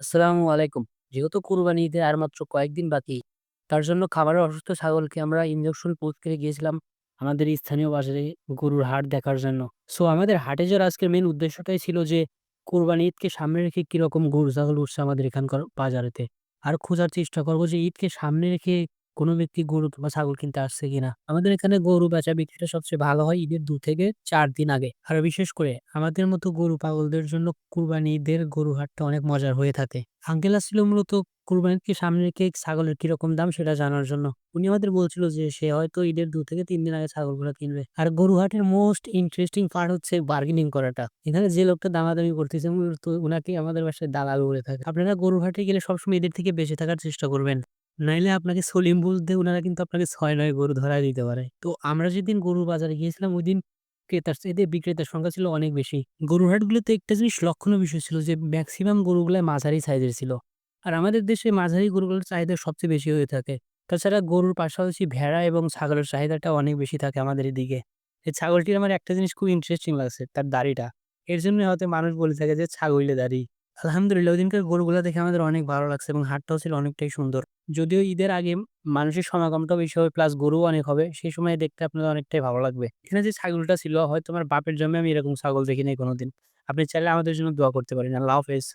আসসালামু আলাইকুম। যেহেতু কুরবানি ঈদের আর মাত্র কয়েকদিন বাকি, তার জন্য খাবারের অসুস্থ ছাগলকে আমরা ইঞ্জেকশন পোস্ট করে গিয়েছিলাম আমাদের স্থানীয় বাজারে গরুর হাট দেখার জন্য। সো আমাদের হাটে যাওয়ার আজকের মেন উদ্দেশ্যটাই ছিল যে কুরবানি ঈদকে সামনে রেখে কীরকম গরু ছাগল উঠছে আমাদের এখানকার বাজারেতে। আর খোঁজার চেষ্টা করব যে ঈদকে সামনে রেখে কোনো ব্যক্তি গরু বা ছাগল কিনতে আসছে কিনা। আমাদের এখানে গরু বেচা-বিক্রিটা সবচেয়ে ভালো হয় ঈদের দু থেকে চার দিন আগে। আর বিশেষ করে আমাদের মতো গরু পাগলদের জন্য কুরবানি ঈদের গরু হাটটা অনেক মজার হয়ে থাকে। আঙ্কেল আসছিল মূলত কুরবানি ঈদকে সামনে রেখে ছাগলের কীরকম দাম সেটা জানার জন্য। উনি আমাদের বলছিল যে সে হয়তো ঈদের দু থেকে তিন দিন আগে ছাগলগুলা কিনবে। আর গরু হাটের মোস্ট ইন্টারেস্টিং পার্ট হচ্ছে বার্গেনিং করাটা। এখানে যে লোকটা দামাদামি করতেছে মূলত উনাকেই আমাদের বাসায় দালাল বলে থাকে। আপনারা গরুর হাটে গেলে সবসময় এদের থেকে বেঁচে থাকার চেষ্টা করবেন। নাইলে আপনাকে সলিম বলতে ওনারা কিন্তু আপনাকে ৬-৯ গরু ধরায় দিতে পারে। তো আমরা যেদিন গরুর বাজারে গিয়েছিলাম ঐদিন ক্রেতার চাইতে বিক্রেতার সংখ্যা ছিল অনেক বেশি। গরুর হাটগুলোতে একটা জিনিস লক্ষণীয় বিষয় ছিল যে ম্যাক্সিমাম গরুগুলাই মাঝারি সাইজের ছিল। আর আমাদের দেশে মাঝারি গরুগুলোর চাহিদা সবচেয়ে বেশি হয়ে থাকে। তাছাড়া গরুর পাশাপাশি ভেড়া এবং ছাগলের চাহিদাটা অনেক বেশি থাকে আমাদের এদিকে। এই ছাগলটির আমার একটা জিনিস খুব ইন্টারেস্টিং লাগছে, তার দাড়িটা। এর জন্যই হয়তো মানুষ বলে থাকে যে, ছাগলের দাড়ি। আলহামদুলিল্লাহ ওদিনকার গরুগুলো দেখে আমাদের অনেক ভালো লাগছে এবং হাটটাও ছিল অনেকটাই সুন্দর। যদিও ঈদের আগে মানুষের সমাগমটাও বেশি হবে প্লাস গরুও অনেক হবে। সেই সময় দেখতে আপনাদের অনেকটাই ভালো লাগবে। এখানে যে ছাগলটা ছিল, হয়তো আমার বাপের জন্মে আমি এরকম ছাগল দেখি নাই কোনোদিন। আপনি চাইলে আমাদের জন্য দোয়া করতে পারেন। আল্লাহ হাফেজ।